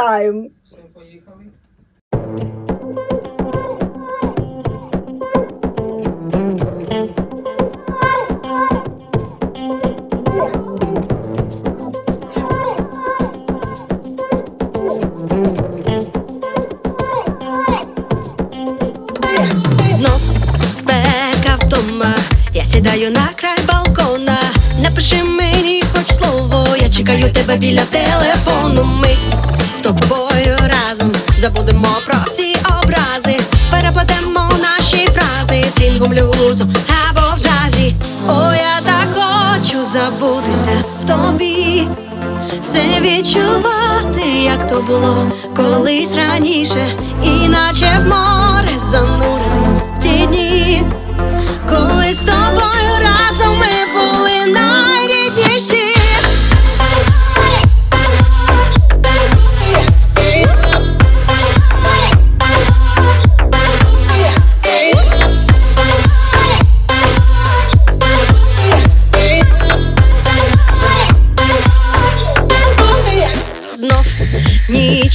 time. Все, поїхали. Знов спека вдома, я сідаю на край балкона. Напиши мені хоч слово, я чекаю тебе біля телефону. Ми тобою разом забудемо про всі образи, переплетемо наші фрази свінгу блюзу або в джазі. О, я так хочу забутися в тобі. Все відчувати, як то було колись раніше, іначе в море зануритись в ті дні, коли з тобою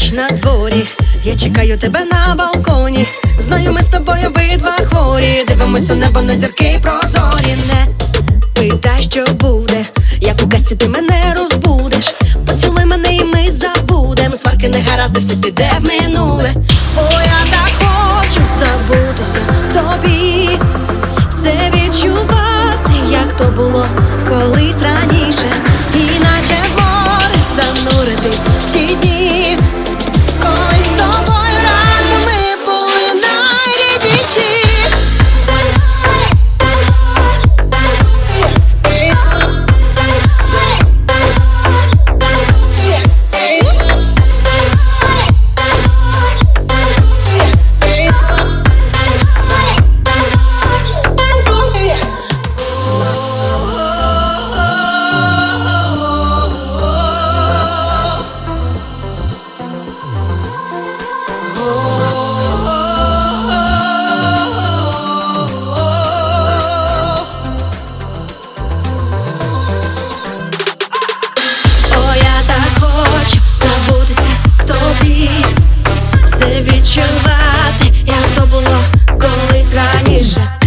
ніч на дворі, я чекаю тебе на балконі. Знаю, ми з тобою обидва хворі. Дивимося в небо на зірки прозорі. Не питай, що буде, як у казці ти мене розбудеш. Поцілуй мене, і ми забудем. Сварки не гаразди, все піде в минуле. О, я так хочу забутися в тобі, все відчувати, як то було відчувати, як то було колись раніше.